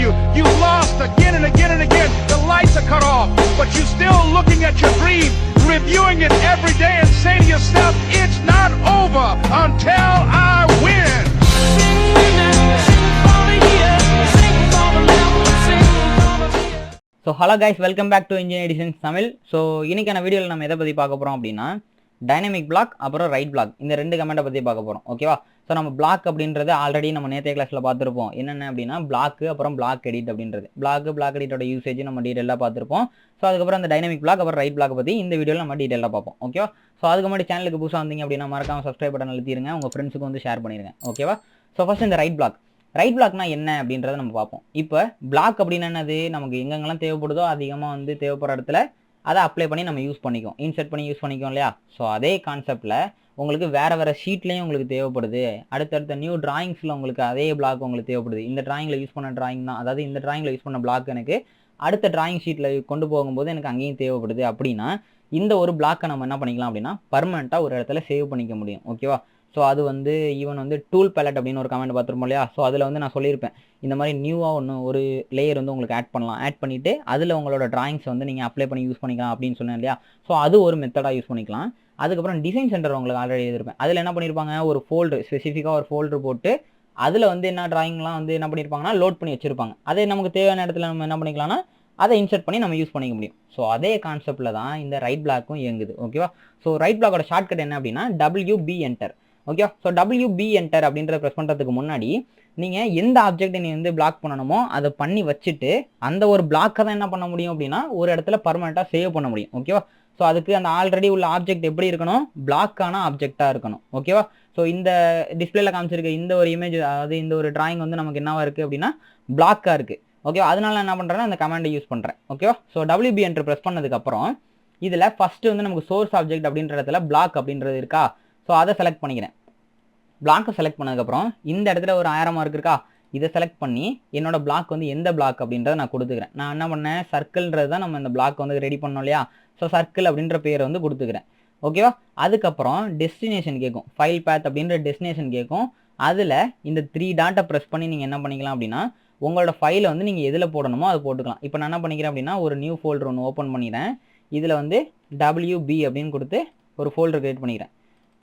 you. You've lost again and again and again. The lights are cut off, but you're still looking at your dream, reviewing it every day and saying to yourself, it's not over until I win. So hello guys welcome back to engineer designs Tamil so இன்றைக்கான வீடியோவில் நம்ம எதை பற்றி பார்க்க போகிறோம் அப்படின்னா dynamic block அப்புறம் write block இந்த ரெண்டு கமெண்ட்டை பற்றி பார்க்க போகிறோம் ஓகேவா ஸோ நம்ம பிளாக் அப்படின்றது ஆல்ரெடி நம்ம நேற்றைய கிளாஸில் பார்த்துருப்போம். என்னென்ன அப்படின்னா பிளாக் அப்புறம் பிளாக் எடிட் அப்படின்றது. பிளாக் பிளாக் எடிட்டோட யூசேஜ் நம்ம டீட்டெயிலாக பார்த்துருப்போம். ஸோ அதுக்கப்புறம் அந்த டைனமிக் பிளாக் அப்புறம் ரைட் பிளாக் பற்றி இந்த வீடியோவில் நம்ம டீட்டெயிலாக பார்ப்போம். ஓகேவா ஸோ அதுக்கு முன்னாடி சேனலுக்கு புதுசாக வந்தீங்க அப்படின்னா மறக்காம சப்ஸ்கிரைப் பட்டன் அழுத்திடுங்க உங்கள் ஃப்ரெண்ட்ஸுக்கு வந்து ஷேர் பண்ணிடுங்க ஓகேவா ஸோ ஃபஸ்ட் இந்த ரைட் பிளாக் ரைட் பிளாக்னா என்ன அப்படின்றத நம்ம பார்ப்போம். இப்போ பிளாக் அப்படின்னா என்னது? நமக்கு எங்கெங்கெல்லாம் தேவைப்படுதோ அதிகமாக வந்து தேவைப்படுற இடத்துல அதை அப்ளை பண்ணி நம்ம யூஸ் பண்ணிக்கோம் இன்செர்ட் பண்ணி யூஸ் பண்ணிக்கோம் இல்லையா? ஸோ அதே கான்செப்டில் உங்களுக்கு வேறு வேறு ஷீட்லேயும் உங்களுக்கு தேவைப்படுது. அடுத்தடுத்த நியூ டிராயிங்ஸில் உங்களுக்கு அதே பிளாக் உங்களுக்கு தேவைப்படுது. இந்த டிராயிங்கில் யூஸ் பண்ண டிராயிங் தான். அதாவது இந்த டிராயிங்கில் யூஸ் பண்ண பிளாக் எனக்கு அடுத்த டிராயிங் ஷீட்டில் கொண்டு போகும்போது எனக்கு அங்கேயும் தேவைப்படுது. அப்படின்னா இந்த ஒரு பிளாக்கை நம்ம என்ன பண்ணிக்கலாம் அப்படின்னா பர்மனெண்ட்டாக ஒரு இடத்துல சேவ் பண்ணிக்க முடியும். ஓகேவா ஸோ அது வந்து ஈவன் வந்து டூல் பேலட் அப்படின்னு ஒரு கமெண்ட் பார்த்துருப்போம் இல்லையா? ஸோ அதில் வந்து நான் சொல்லியிருப்பேன். இந்த மாதிரி நியூவாக ஒன்று ஒரு லேயர் வந்து உங்களுக்கு ஆட் பண்ணலாம். ஆட் பண்ணிவிட்டு அதில் உங்களோட ட்ராயிங்ஸை வந்து நீங்கள் அப்ளை பண்ணி யூஸ் பண்ணிக்கலாம் அப்படின்னு சொன்னேன் இல்லையா? ஸோ அது ஒரு மெத்தடாக யூஸ் பண்ணிக்கலாம். அதுக்கப்புறம் டிசைன் சென்டர் உங்களுக்கு ஆல்ரெடி எழுதிருப்பேன் அதில் என்ன பண்ணியிருப்பாங்க? ஒரு ஃபோல்டர் ஸ்பெசிஃபிக்காக ஒரு ஃபோல்டர் போட்டு அதில் வந்து என்ன ட்ராயிங்லாம் வந்து என்ன பண்ணியிருப்பாங்கன்னா லோட் பண்ணி வச்சிருப்பாங்க. அதே நமக்கு தேவையான இடத்துல நம்ம என்ன பண்ணிக்கலாம்னா அதை இன்சர்ட் பண்ணி நம்ம யூஸ் பண்ணிக்க முடியும். ஸோ அதே கான்செப்டில் தான் இந்த ரைட் பிளாக்கும் இயங்குது. ஓகேவா ஸோ ரைட் பிளாக்கோட ஷார்ட்கட் என்ன அப்படின்னா W B enter okay so W B enter அப்படின்றத ப்ரெஸ் பண்ணுறதுக்கு முன்னாடி நீங்கள் எந்த ஆப்ஜெக்ட்டை நீ வந்து பிளாக் பண்ணணுமோ அதை பண்ணி வச்சுட்டு அந்த ஒரு பிளாக்கை தான் என்ன பண்ண முடியும் அப்படின்னா ஒரு இடத்துல பர்மனெண்ட்டாக சேவ் பண்ண முடியும். ஓகேவா ஸோ அதுக்கு அந்த ஆல்ரெடி உள்ள ஆப்ஜெக்ட் எப்படி இருக்கணும்? பிளாக்கான ஆப்ஜெக்டாக இருக்கணும். ஓகேவா ஸோ இந்த டிஸ்பிளேல காமிச்சிருக்க இந்த ஒரு இமேஜ் அதாவது இந்த ஒரு டிராயிங் வந்து நமக்கு என்னவா இருக்குது அப்படின்னா பிளாக்காக இருக்குது ஓகேவா அதனால என்ன பண்ணுறேன்னா அந்த கமாண்டை யூஸ் பண்ணுறேன் ஓகேவா ஸோ டபிள்யூபி என்டர் ப்ரெஸ் பண்ணதுக்கப்புறம் இதில் ஃபஸ்ட்டு வந்து நமக்கு சோர்ஸ் ஆப்ஜெக்ட் அப்படின்ற இடத்துல பிளாக் அப்படின்றது இருக்கா? ஸோ அதை செலக்ட் பண்ணிக்கிறேன். பிளாக்கை செலக்ட் பண்ணதுக்கப்புறம் இந்த இடத்துல ஒரு ஆயிரம் மார்க் இருக்கா? இதை செலக்ட் பண்ணி என்னோட பிளாக் வந்து எந்த பிளாக் அப்படின்றத நான் கொடுத்துக்கிறேன். நான் என்ன பண்ணேன்? சர்க்கிள்ன்றது தான் நம்ம இந்த பிளாக் வந்து ரெடி பண்ணோம் இல்லையா? ஸோ சர்க்கிள் அப்படின்ற பேரை வந்து கொடுத்துக்கிறேன். ஓகேவா அதுக்கப்புறம் டெஸ்டினேஷன் கேட்கும். ஃபைல் பேத் அப்படின்ற டெஸ்டினேஷன் கேட்கும். அதில் இந்த த்ரீ டாட்டை ப்ரெஸ் பண்ணி நீங்கள் என்ன பண்ணிக்கலாம் அப்படின்னா உங்களோட ஃபைலை வந்து நீங்கள் எதில் போடணுமோ அதை போட்டுக்கலாம். இப்போ நான் என்ன பண்ணிக்கிறேன் அப்படின்னா ஒரு நியூ ஃபோல்டர் ஒன்று ஓப்பன் பண்ணிடுறேன். இதில் வந்து டபிள்யூபி அப்படின்னு கொடுத்து ஒரு ஃபோல்டர் கிரியேட் பண்ணிக்கிறேன்.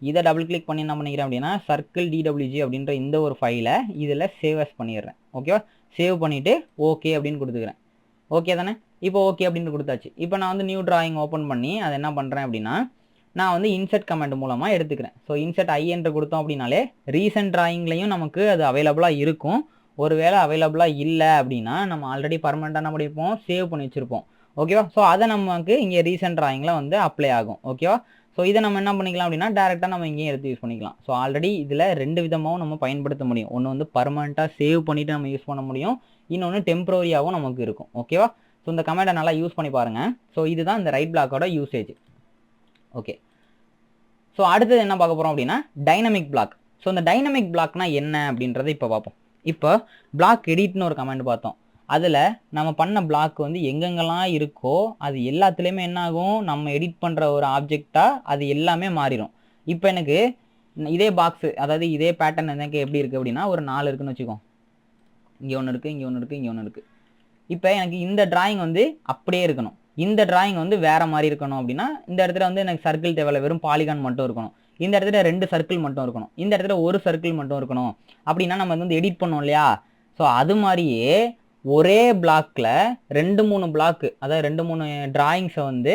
இதை டபுள் கிளிக் பண்ணி என்ன பண்ணிக்கிறேன் அப்படின்னா சர்க்கிள் டிடபிள்யூஜி அப்படின்ற இந்த ஒரு ஃபைலை இதில் சேவஸ் பண்ணிடுறேன். ஓகேவா சேவ் பண்ணிவிட்டு ஓகே அப்படின்னு கொடுத்துக்கிறேன். ஓகே தானே? இப்போ ஓகே அப்படின்னு கொடுத்தாச்சு. இப்போ நான் வந்து நியூ டிராயிங் ஓப்பன் பண்ணி அதை என்ன பண்ணுறேன் அப்படின்னா நான் வந்து இன்செர்ட் கமெண்ட் மூலமாக எடுத்துக்கிறேன். ஸோ இன்செர்ட் ஐ என்று கொடுத்தோம் அப்படின்னாலே ரீசெண்ட் டிராயிங்லையும் நமக்கு அது அவைலபிளாக இருக்கும். ஒருவேளை அவைலபிளாக இல்லை அப்படின்னா நம்ம ஆல்ரெடி பர்மனெண்ட்டாக என்ன பண்ணியிருப்போம் சேவ் பண்ணி வச்சுருப்போம். ஓகேவா ஸோ அதை நமக்கு இங்கே ரீசெண்ட் டிராயிங்கில் வந்து அப்ளை ஆகும். ஓகேவா ஸோ இதை நம்ம என்ன பண்ணிக்கலாம் அப்படின்னா டேரெக்டாக நம்ம இங்கேயும் எடுத்து யூஸ் பண்ணிக்கலாம். ஸோ ஆல்ரெடி இதில் ரெண்டு விதமாகவும் நம்ம பயன்படுத்த முடியும். ஒன்று வந்து பர்மனெண்ட்டாக சேவ் பண்ணிவிட்டு நம்ம யூஸ் பண்ண முடியும். இன்னொன்று டெம்பரரியாகவும் நமக்கு இருக்கும். ஓகேவா ஸோ இந்த கமெண்டை நல்லா யூஸ் பண்ணி பாருங்கள் ஸோ இதுதான் இந்த ரைட் பிளாக்கோட யூசேஜ் ஓகே ஸோ அடுத்தது என்ன பார்க்க போகிறோம் அப்படின்னா டைனமிக் பிளாக் ஸோ இந்த டைனமிக் பிளாக்னா என்ன அப்படின்றத இப்போ பார்ப்போம். இப்போ பிளாக் எடிட்னு ஒரு கமெண்ட் பார்த்தோம். அதில் நம்ம பண்ண பிளாக் வந்து எங்கெங்கெல்லாம் இருக்கோ அது எல்லாத்துலேயுமே என்ன ஆகும் நம்ம எடிட் பண்ணுற ஒரு ஆப்ஜெக்டாக அது எல்லாமே மாறிடும் இப்போ எனக்கு இதே பாக்ஸு அதாவது இதே பேட்டர்ன் எனக்கு எப்படி இருக்குது அப்படின்னா ஒரு நாலு இருக்குன்னு வச்சுக்கோம் இங்கே ஒன்று இருக்குது இங்கே ஒன்று இருக்குது இங்கே ஒன்று இருக்குது இப்போ எனக்கு இந்த டிராயிங் வந்து அப்படியே இருக்கணும். இந்த டிராயிங் வந்து வேறு மாதிரி இருக்கணும் அப்படின்னா இந்த இடத்துல வந்து எனக்கு சர்க்கிள் தேவையில்ல. வெறும் பாலிகான் மட்டும் இருக்கணும். இந்த இடத்துல ரெண்டு சர்க்கிள் மட்டும் இருக்கணும். இந்த இடத்துல ஒரு சர்க்கிள் மட்டும் இருக்கணும். அப்படின்னா நம்ம வந்து எடிட் பண்ணோம் இல்லையா? ஸோ அது மாதிரியே ஒரே பிளாக்கில் ரெண்டு மூணு பிளாக்கு அதாவது ரெண்டு மூணு டிராயிங்ஸை வந்து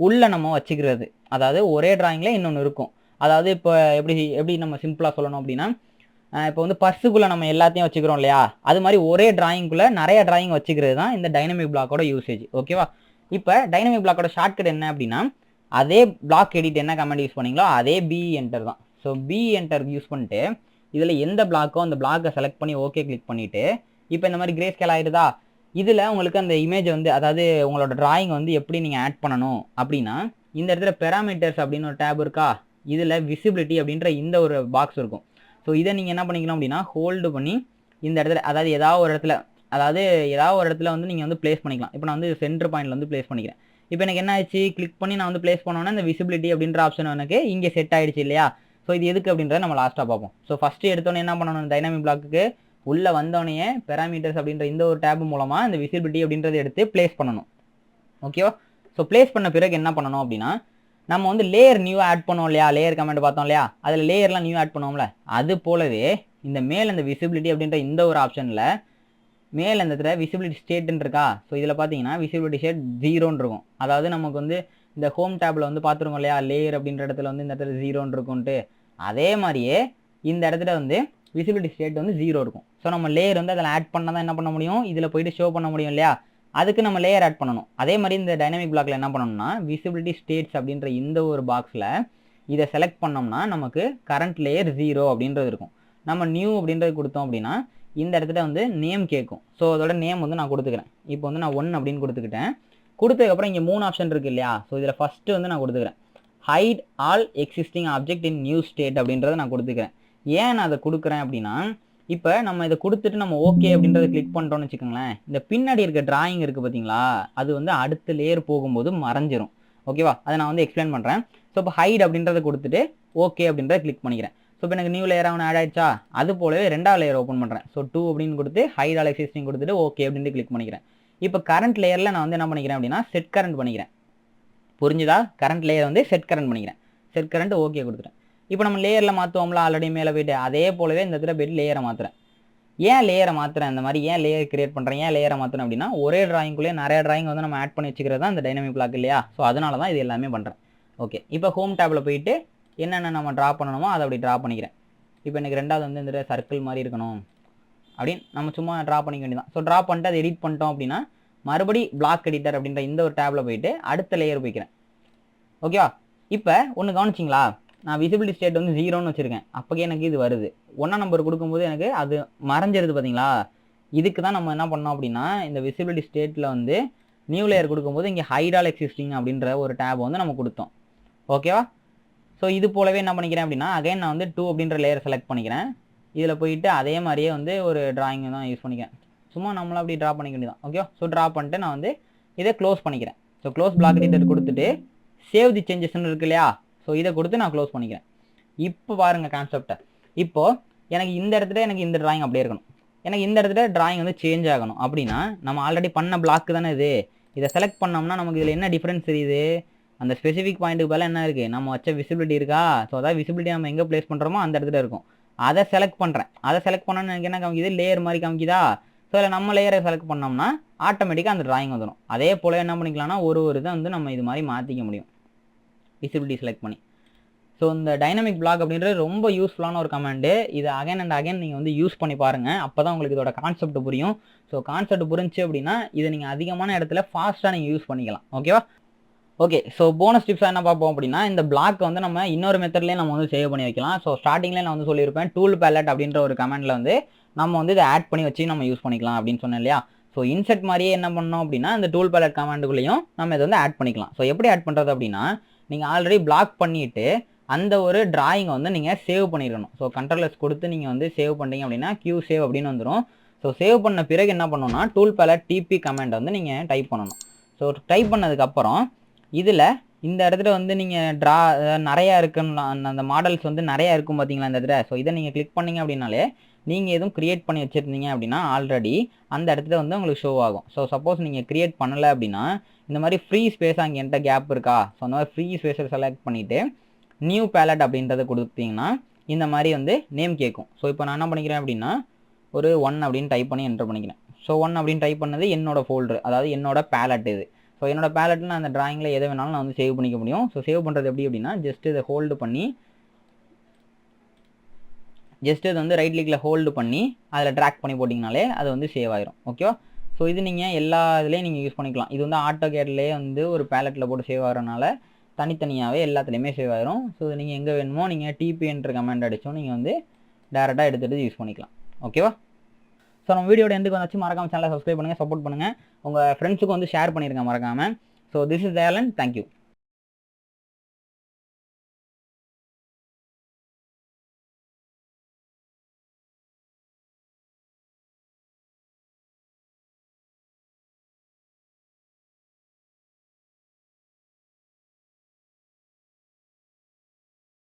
உள்ளே நம்ம வச்சுக்கிறது. அதாவது ஒரே டிராயிங்கில் இன்னொன்று இருக்கும். அதாவது இப்போ எப்படி எப்படி நம்ம சிம்பிளாக சொல்லணும் அப்படின்னா இப்போ வந்து பர்ஸுக்குள்ளே நம்ம எல்லாத்தையும் வச்சுக்கிறோம் இல்லையா? அது மாதிரி ஒரே டிராயிங்குள்ளே நிறைய டிராயிங் வச்சுக்கிறது தான் இந்த டைனமிக் பிளாக்கோட யூசேஜ் ஓகேவா இப்போ டைனமிக் பிளாக்கோட ஷார்ட்கட் என்ன அப்படின்னா அதே பிளாக் எடிட் என்ன கமெண்ட் யூஸ் பண்ணீங்களோ அதே பி என்டர் தான். ஸோ பி என்டர் யூஸ் பண்ணிட்டு இதில் எந்த பிளாக்கோ அந்த பிளாக்கை செலக்ட் பண்ணி ஓகே கிளிக் பண்ணிவிட்டு இப்போ இந்த மாதிரி கிரே ஸ்கேல் ஆயிடுதா இதில் உங்களுக்கு அந்த இமேஜ் வந்து அதாவது உங்களோட டிராயிங் வந்து எப்படி நீங்கள் ஆட் பண்ணணும் அப்படின்னா இந்த இடத்துல பெராமீட்டர்ஸ் அப்படின்னு ஒரு டேப் இருக்கா? இதில் விசிபிலிட்டி அப்படின்ற இந்த ஒரு பாக்ஸ் இருக்கும். ஸோ இதை நீங்கள் என்ன பண்ணிக்கலாம் அப்படின்னா ஹோல்டு பண்ணி இந்த இடத்துல அதாவது ஏதாவது ஒரு இடத்துல அதாவது ஏதாவது ஒரு இடத்துல வந்து நீங்கள் வந்து ப்ளேஸ் பண்ணிக்கலாம். இப்போ நான் வந்து சென்டர் பாயிண்ட்ல வந்து ப்ளேஸ் பண்ணிக்கிறேன். இப்போ எனக்கு என்ன ஆச்சு கிளிக் பண்ணி நான் வந்து ப்ளேஸ் பண்ணோன்னா இந்த விசிபிலிட்டி அப்படின்ற ஆப்ஷன் எனக்கு இங்கே செட் ஆயிடுச்சு இல்லையா? ஸோ இது எதுக்கு அப்படின்றத நம்ம லாஸ்ட்டாக பார்ப்போம். ஸோ ஃபஸ்ட்டு எடுத்தோன்னே என்ன பண்ணணும்? டைனாமிக் பிளாக்கு உள்ளே வந்தோடனே பெராமீட்டர்ஸ் அப்படின்ற இந்த ஒரு டேப் மூலமாக இந்த விசிபிலிட்டி அப்படின்றத எடுத்து ப்ளேஸ் பண்ணணும். ஓகேவா ஸோ ப்ளேஸ் பண்ண பிறகு என்ன பண்ணணும் அப்படின்னா நம்ம வந்து லேயர் நியூ ஆட் பண்ணோம் இல்லையா? லேயர் கமெண்ட் பார்த்தோம் இல்லையா? அதில் லேயர்லாம் நியூ ஆட் பண்ணுவோம்ல அது போலவே இந்த மேல் அந்த விசிபிலிட்டி அப்படின்ற இந்த ஒரு ஆப்ஷனில் மேல் அந்த இடத்துல விசிபிலிட்டி ஸ்டேட்னு இருக்கா? ஸோ இதில் பார்த்தீங்கன்னா விசிபிலிட்டி ஸ்டேட் ஜீரோன்னு இருக்கும். அதாவது நமக்கு வந்து இந்த ஹோம் டேப்பில் வந்து பார்த்துருக்கோம் இல்லையா? லேயர் அப்படின்ற இடத்துல வந்து இந்த இடத்துல ஜீரோன்னு இருக்கும்ன்ட்டு. அதே மாதிரியே இந்த இடத்துல வந்து விசிபிலிட்டி ஸ்டேட் வந்து ஜீரோ இருக்கும். ஸோ நம்ம லேயர் வந்து அதில் ஆட் பண்ணால் தான் என்ன பண்ண முடியும்? இதில் போயிட்டு ஷோ பண்ண முடியும் இல்லையா? அதுக்கு நம்ம லேயர் ஆட் பண்ணணும். அதே மாதிரி இந்த டைனமிக் பிளாக்ல என்ன பண்ணணும்னா விசிபிலிட்டி ஸ்டேட்ஸ் அப்படின்ற இந்த ஒரு பாக்ஸில் இதை செலக்ட் பண்ணோம்னா நமக்கு கரண்ட் லேயர் ஜீரோ அப்படின்றது இருக்கும். நம்ம நியூ அப்படின்றது கொடுத்தோம் அப்படின்னா இந்த இடத்துல வந்து நேம் கேட்கும். ஸோ அதோட நேம் வந்து நான் கொடுத்துக்கிறேன். இப்போ வந்து நான் ஒன் அப்படின்னு கொடுத்துக்கிட்டேன். கொடுத்ததுக்கப்புறம் இங்கே மூணு ஆப்ஷன் இருக்கு இல்லையா? ஸோ இதில் ஃபஸ்ட்டு வந்து நான் கொடுத்துக்கிறேன். Hide all existing object in new state அப்படின்றத நான் கொடுத்துக்கிறேன். ஏன் நான் அதை கொடுக்குறேன் அப்படின்னா இப்போ நம்ம இதை கொடுத்துட்டு நம்ம ஓகே அப்படின்றத கிளிக் பண்ணுறோம்னு வச்சுக்கோங்களேன் இந்த பின்னாடி இருக்க டிராயிங் இருக்குது பார்த்தீங்களா அது வந்து அடுத்த லேயர் போகும்போது மறைஞ்சிரும். ஓகேவா அதை நான் வந்து எக்ஸ்பிளைன் பண்ணுறேன் ஸோ இப்போ ஹைட் அப்படின்றத கொடுத்துட்டு ஓகே அப்படின்றத கிளிக் பண்ணிக்கிறேன். ஸோ இப்போ எனக்கு நியூ லேயர் அவன் ஆட் ஆயிடுச்சா? அது போலவே ரெண்டாவது லேயர் ஓப்பன் பண்ணுறேன் ஸோ டூ அப்படின்னு கொடுத்து ஹைட் அலெக்சிஸ்டிங் கொடுத்துட்டு ஓகே அப்படின்னு கிளிக் பண்ணிக்கிறேன். இப்போ கரண்ட் லேயரில் நான் வந்து என்ன பண்ணிக்கிறேன் அப்படின்னா செட் கரண்ட் பண்ணிக்கிறேன். புரிஞ்சுதா? கரண்ட் லேயர் வந்து செட் கரண்ட் பண்ணிக்கிறேன். செட் கரண்ட் ஓகே கொடுத்துட்டேன். இப்போ நம்ம லேயரில் மாற்றுவோம்ல ஆல்ரெடி மேலே போயிட்டு அதே போலவே இந்த இடத்துல போயிட்டு லேயரை மாற்றுறேன் ஏன் லேயரை மாற்றுறேன் இந்த மாதிரி ஏன் லேயர் கிரியேட் பண்ணுறேன் ஏன் லேயரை மாற்றுறேன் அப்படின்னா ஒரே டிராயிங்குள்ளே நிறைய டிராயிங் வந்து நம்ம ஆட் பண்ணி வச்சுக்கிறது தான் இந்த டைனமிக் பிளாக் இல்லையா? ஸோ அதனால தான் இது எல்லாமே பண்ணுறேன் ஓகே இப்போ ஹோம் டேப்பில் போயிட்டு என்னென்ன நம்ம ட்ரா பண்ணணுமோ அதை அப்படி ட்ரா பண்ணிக்கிறேன். இப்போ எனக்கு ரெண்டாவது வந்து இந்த சர்க்கிள் மாதிரி இருக்கணும். அப்படின்னு நம்ம சும்மா ட்ரா பண்ணிக்க வேண்டியதான் ஸோ ட்ரா பண்ணிட்டு அதை எடிட் பண்ணிட்டோம் அப்படின்னா மறுபடி பிளாக் எடிட்டர் அப்படின்ற இந்த ஒரு டேப்பில் போயிட்டு அடுத்த லேயர் போய்க்கிறேன். ஓகேவா இப்போ ஒன்று கவனிச்சிங்களா? நான் விசிபிலிட்டி ஸ்டேட் வந்து ஜீரோன்னு வச்சுருக்கேன். அப்போக்கே எனக்கு இது வருது. ஒன்றா நம்பர் கொடுக்கும்போது எனக்கு அது மறைஞ்சிருது பார்த்தீங்களா? இதுக்கு தான் நம்ம என்ன பண்ணோம் அப்படின்னா இந்த விசிபிலிட்டி ஸ்டேட்டில் வந்து நியூ லேயர் கொடுக்கும்போது இங்கே ஹைடால் எக்ஸிஸ்டிங் அப்படின்ற ஒரு டேப் வந்து நம்ம கொடுத்தோம். ஓகேவா ஸோ இது போலவே என்ன பண்ணிக்கிறேன் அப்படின்னா அகைன் நான் வந்து டூ அப்படின்ற லேயர் செலக்ட் பண்ணிக்கிறேன். இதில் போயிட்டு அதே மாதிரியே வந்து ஒரு டிராயிங் தான் யூஸ் பண்ணிக்கிறேன். சும்மா நம்மளும் அப்படி ட்ரா பண்ணிக்க வேண்டியதான் ஓகே ஸோ ட்ரா பண்ணிட்டு நான் வந்து இதை க்ளோஸ் பண்ணிக்கிறேன். ஸோ க்ளோஸ் பிளாக் டீட்டர் கொடுத்துட்டு சேவ் தி சேஞ்சஸ்ன்னு இருக்கு இல்லையா? ஸோ இதை கொடுத்து நான் க்ளோஸ் பண்ணிக்கிறேன். இப்போ பாருங்க கான்செப்டை இப்போது எனக்கு இந்த இடத்துல எனக்கு இந்த ட்ராயிங் அப்படியே இருக்கணும். எனக்கு இந்த இடத்துல ட்ராயிங் வந்து சேஞ்ச் ஆகணும். அப்படின்னா நம்ம ஆல்ரெடி பண்ண பிளாக் தானே இது. இதை செலக்ட் பண்ணோம்னா நமக்கு இதில் என்ன டிஃப்ரென்ஸ் தெரியுது? அந்த ஸ்பெசிஃபிக் பாயிண்ட்டுக்கு பதிலாக என்ன இருக்குது நம்ம வச்ச விசிபிலிட்டி இருக்கா? ஸோ அதாவது விசிபிலிட்டி நம்ம எங்கே ப்ளேஸ் பண்ணுறோமோ அந்த இடத்துல இருக்கும். அதை செலக்ட் பண்ணுறேன் அதை செலக்ட் பண்ணோன்னு எனக்கு என்ன காமிக்குது லேயர் மாதிரி காமிக்குதா? ஸோ அதில் நம்ம லேயரை செலக்ட் பண்ணோம்னா ஆட்டோமேட்டிக்காக அந்த ட்ராயிங் வந்துடும் அதே போல் என்ன பண்ணிக்கலாம்னா ஒரு ஒரு இதை வந்து நம்ம இது மாதிரி மாற்றிக்க முடியும். விசிபிலிட்டி செலக்ட் பண்ணி. ஸோ இந்த டைனமிக் பிளாக் அப்படின்றது ரொம்ப யூஸ்ஃபுல்லான ஒரு கமாண்டு இது அகைன் அண்ட் அகைன் நீங்கள் வந்து யூஸ் பண்ணி பாருங்கள் அப்போ தான் உங்களுக்கு இதோட கான்செப்ட் புரியும். ஸோ கான்செப்ட் புரிஞ்சு அப்படின்னா இதை நீங்கள் அதிகமான இடத்துல ஃபாஸ்ட்டாக நீங்கள் யூஸ் பண்ணிக்கலாம். ஓகேவா ஓகே ஸோ போனஸ் டிப்ஸாக என்ன பார்ப்போம் அப்படின்னா இந்த பிளாக் வந்து நம்ம இன்னொரு மெத்தட்லேயே நம்ம வந்து சேவ் பண்ணி வைக்கலாம். ஸோ ஸ்டார்டிங்லேயே நான் வந்து சொல்லியிருப்பேன் டூல் பேலட் அப்படின்ற ஒரு கமெண்டில் வந்து நம்ம வந்து இதை ஆட் பண்ணி வச்சு நம்ம யூஸ் பண்ணிக்கலாம் அப்படின்னு சொன்னேன் இல்லையா? ஸோ இன்செட் மாதிரியே என்ன பண்ணோம் அப்படின்னா இந்த டூல் பேலட் கமெண்டுக்குள்ளேயும் நம்ம இதை வந்து ஆட் பண்ணிக்கலாம். ஸோ எப்படி ஆட் பண்ணுறது அப்படின்னா நீங்கள் ஆல்ரெடி பிளாக் பண்ணிவிட்டு அந்த ஒரு டிராயிங்கை வந்து நீங்கள் சேவ் பண்ணிடணும். ஸோ கண்ட்ரோலர்ஸ் கொடுத்து நீங்கள் வந்து சேவ் பண்ணீங்க அப்படின்னா கியூ சேவ் அப்படின்னு வந்துடும் ஸோ சேவ் பண்ண பிறகு என்ன பண்ணணும்னா டூல் பேல டிபி கமெண்ட் வந்து நீங்கள் டைப் பண்ணணும். ஸோ டைப் பண்ணதுக்கப்புறம் இதில் இந்த இடத்துல வந்து நீங்கள் ட்ரா நிறையா இருக்குன்னு அந்த மாடல்ஸ் வந்து நிறையா இருக்கும் பார்த்தீங்களா இந்த இடத்துல? ஸோ இதை நீங்கள் கிளிக் பண்ணீங்க அப்படின்னாலே நீங்கள் எதுவும் க்ரியேட் பண்ணி வச்சுருந்தீங்க அப்படின்னா ஆல்ரெடி அந்த இடத்துல வந்து உங்களுக்கு ஷோ ஆகும். ஸோ சப்போஸ் நீங்கள் க்ரியேட் பண்ணலை அப்படின்னா இந்த மாதிரி ஃப்ரீ ஸ்பேஸ் அங்கே என்கிட்ட கேப் இருக்கா? ஸோ அந்த மாதிரி ஃப்ரீ ஸ்பேஸை செலக்ட் பண்ணிவிட்டு நியூ பேலட் அப்படின்றத கொடுத்தீங்கன்னா இந்த மாதிரி வந்து நேம் கேட்கும். ஸோ இப்போ நான் என்ன பண்ணிக்கிறேன் அப்படின்னா ஒரு ஒன் அப்படின்னு டைப் பண்ணி என்டர் பண்ணிக்கிறேன். ஸோ ஒன் அப்படின்னு டைப் பண்ணது என்னோட ஃபோல்டர் அதாவது என்னோட பேலட் இது. ஸோ என்னோட பேலட் நான் அந்த டிராயிங்கில் எதை வேணாலும் நான் வந்து சேவ் பண்ணிக்க முடியும். ஸோ சேவ் பண்ணுறது எப்படி அப்படின்னா ஜஸ்ட் இதை ஹோல்டு பண்ணி ஜஸ்ட் இதை வந்து ரைட் லீக்கில் ஹோல்டு பண்ணி அதில் ட்ராக் பண்ணி போட்டிங்கனாலே அது வந்து சேவ் ஆயிரும். ஓகேவா ஸோ இது நீங்கள் எல்லா இதுலேயும் நீங்கள் யூஸ் பண்ணிக்கலாம். இது வந்து ஆட்டோ கேட்லேயே வந்து ஒரு பேலட்டில் போட்டு சேவ் ஆகிறனால தனித்தனியாகவே எல்லாத்துலேயுமே சேவ் ஆகிரும் ஸோ நீங்கள் எங்கே வேணுமோ நீங்கள் டிபிஎன்ற கமெண்ட் அடித்தோம் நீங்கள் வந்து டேரெக்டாக எடுத்துகிட்டு யூஸ் பண்ணிக்கலாம். ஓகேவா ஸோ நம்ம வீடியோட எண்டுக்கு வந்தாச்சு. மறக்காம சேனலை சப்ஸ்கிரைப் பண்ணுங்கள் சப்போர்ட் பண்ணுங்கள் உங்கள் ஃப்ரெண்ட்ஸுக்கும் வந்து ஷேர் பண்ணியிருக்கேன் மறக்காமல் so this is Dhayalan thank you